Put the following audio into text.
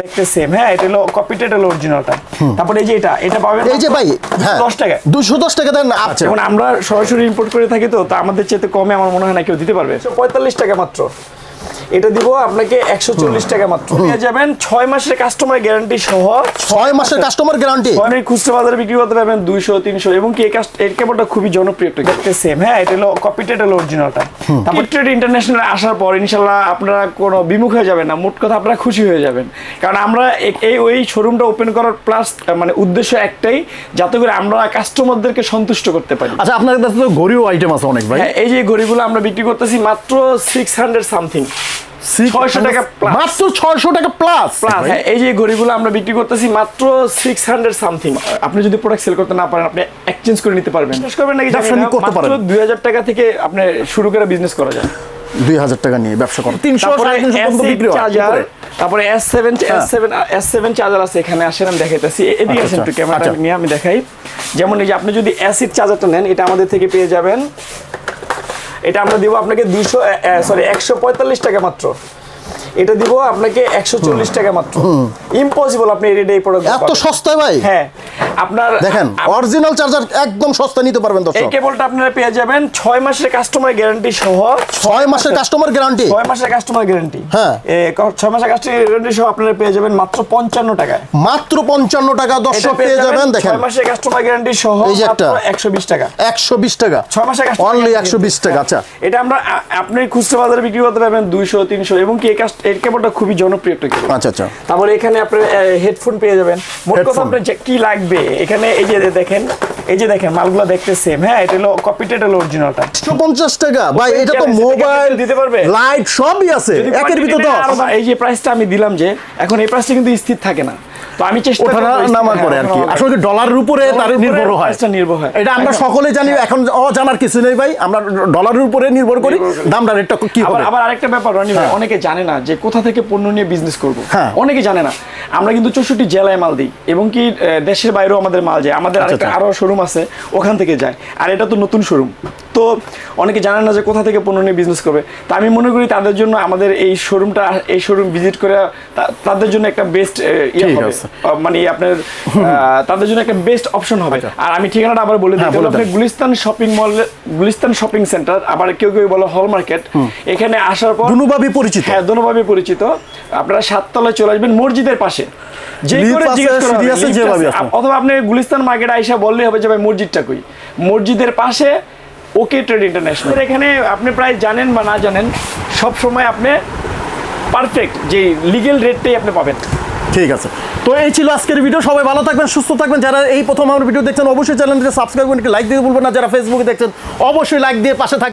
দেখতে সেম হ্যাঁ এটা হলো কপিটা এটা হলো অরিজিনালটা তারপরে এই যে এটা এটা পাবেন এই যে ভাই হ্যাঁ দশ টাকা। দুশো দশ টাকা দেন আচ্ছা যেমন আমরা সরাসরি ইম্পোর্ট করে থাকি তো তা আমাদের চেয়ে কমে আমার মনে হয় না কেউ দিতে পারবে। পঁয়তাল্লিশ টাকা মাত্র। এটা দিব আপনাকে একশো চল্লিশ টাকা মাত্র। পেয়ে যাবেন ছয় মাসের কাস্টমার গ্যারান্টি সহ ছয় মাসের কাস্টমার গ্যারান্টি আপনি খুচরা বাজারে বিক্রি করতে পারবেন দুইশো তিনশো এবং কি এই কাস্ট এর কেবলটা খুবই জনপ্রিয় একটা দেখতে সেম হ্যাঁ এটা হলো কপিটা এটা হলো অরিজিনালটা তারপর ট্রেড ইন্টারন্যাশনাল আসার পর ইনশাল্লাহ আপনারা কোনো বিমুখ হয়ে যাবেন না। মোট কথা আপনারা খুশি হয়ে যাবেন। কারণ আমরা এই ওই শোরুমটা ওপেন করার প্লাস মানে উদ্দেশ্য একটাই যাতে করে আমরা কাস্টমারদেরকে সন্তুষ্ট করতে পারি। আচ্ছা আপনাদের কাছে তো ঘড়িও আইটেম আছে অনেক ভাই। হ্যাঁ এই যে ঘড়িগুলো আমরা বিক্রি করতেছি মাত্র সিক্স হান্ড্রেড সামথিং ছয়শো টাকা মাত্র ছয়শো টাকা প্লাস প্লাস হ্যাঁ এই যে ঘড়িগুলো আমরা বিক্রি করতেছি মাত্র সিক্স হান্ড্রেড সামথিং আপনি যদি প্রোডাক্ট সেল করতে না পারেন আপনি এক্সচেঞ্জ করে নিতে পারবেন। বিশ্বাস করবেন নাকি ব্যবসা নিয়ে করতে পারেন। দুই হাজার টাকা থেকে আপনি শুরু করে বিজনেস করা যায়। দুই হাজার টাকা নিয়ে ব্যবসা করো। তিনশো তারপরে সাড়ে তিনশো পর্যন্ত বিক্রি হয়। চার্জার। তারপরে আছে এখানে আসেন আমি দেখাইতেছি। এদিকে আচ্ছা, আসেন একটু আচ্ছা, ক্যামেরা আচ্ছা। নিয়ে আমি দেখাই। যেমন এই যে আপনি যদি অ্যাসিড চার্জারটা নেন এটা আমাদের থেকে পেয়ে যাবেন এটা আমরা দিব আপনাকে দুইশো সরি একশো পঁয়তাল্লিশ টাকা মাত্র। এটা দিব আপনাকে একশো চল্লিশ টাকা মাত্র। ইম্পসিবল আপনি এই রেটে এই প্রোডাক্ট এত সস্তায় ভাই? হ্যাঁ। আপনার দেখেন অরিজিনাল চার্জার একদম সস্তা নিতে পারবেন এই দর্শক কেবলটা আপনারা পেয়ে যাবেন ছয় মাসের কাস্টমার গ্যারান্টি সহ। ছয় মাসের কাস্টমার গ্যারান্টি ছয় মাসের কাস্টমার গ্যারান্টি হ্যাঁ। ছয় মাসের কাস্টমার গ্যারান্টি সহ আপনারা পেয়ে যাবেন মাত্র পঞ্চান্ন টাকায়। মাত্র পঞ্চান্ন টাকা দর্শক পেয়ে যাবেন দেখেন। ছয় মাসের কাস্টমার গ্যারান্টি সহ এই মাত্র একটা। একশো বিশ টাকা। একশো বিশ টাকা। ছয় মাসের customer অনলি guarantee একশো বিশ দিচ্ছে। টাকা আচ্ছা। এটা আমরা আপনি খুচরা বাজারে বিক্রি করতে পারবেন দুইশো তিনশো এবং কি এই এর কেবলটা খুবই জনপ্রিয় একটা কেবল। আচ্ছা আচ্ছা। তারপরে এখানে আপনার হেডফোন পেয়ে যাবেন। মোট কথা। আপনার কি লাগবে? এখানে এই যে দেখেন এই যে দেখেন মালগুলো দেখতে সেম হ্যাঁ? এটা হলো কপিটেড হলো অরিজিনালটা একশো পঞ্চাশ টাকা। ভাই এটা তো মোবাইল দিতে পারবে? লাইট সবই আছে। একের ভিতর নেন, দশ। আরও বা- এই যে প্রাইসটা আমি দিলাম যে এখন এই প্রাইসটা কিন্তু স্থির থাকে না। তো আমি চেষ্টা নামা করে আর কি। হ্যাঁ, আসলে ডলারের উপরে তার নির্ভর হয়? নির্ভর হয়। এটা আমরা সকলে জানি এখন ও জানার কিছু নেই ভাই। আমরা ডলারের উপরে নির্ভর করি দামটা রেটটা কি হবে? আবার আরেকটা ব্যাপার রনি ভাই হ্যাঁ। অনেকে জানে না যে কোথা থেকে পণ্য নিয়ে বিজনেস করব। হ্যাঁ। অনেকে জানে না। আমরা কিন্তু চৌষট্টি জেলায় মাল দিই এবং কি দেশের বাইরেও আমাদের মাল যায়। আমাদের আচ্ছা, আরেকটা আচ্ছা। আরও শোরুম আছে ওখান থেকে যায়। আর এটা তো নতুন শোরুম তো অনেকে জানে না যে কোথা থেকে পণ্য নিয়ে বিজনেস করবে। তা আমি মনে করি তাদের জন্য আমাদের এই শোরুমটা এই শোরুম ভিজিট করে তাদের জন্য একটা বেস্ট ইয়ে হবে। মানে আপনার তাদের জন্য একটা বেস্ট অপশন হবে। আর আমি ঠিকানাটা আবার বলে দিই। আপনার Gulistan shopping mall Gulistan shopping centre আবার কেউ কেউ বলে হল মার্কেট এখানে আসার পর দুনুভাবে পরিচিত। হ্যাঁ দোনোভাবে পরিচিত। আপনারা সাততলায় চলে আসবেন মসজিদের পাশে। যে করে জিজ্ঞেস করা আছে, যেভাবে অথবা আপনি গুলিস্তান মার্কেট আইসা বললেই হবে যে ভাই মসজিদটা কই? মসজিদের পাশে ওকে ট্রেড ইন্টারন্যাশনাল এখানে আপনি প্রায় জানেন বা না জানেন সব সময় আপনি পারফেক্ট যে লিগেল রেটটাই আপনি পাবেন। ঠিক আছে। তো এই ছিল আজকের ভিডিও সবাই ভালো থাকবেন, সুস্থ থাকবেন। যারা এই প্রথম আমার ভিডিও দেখছেন, অবশ্যই চ্যানেলটিকে সাবস্ক্রাইব করে লাইক দিতে ভুলবেন না। যারা ফেসবুকে দেখছেন, অবশ্যই লাইক দিয়ে পাশে থাকবেন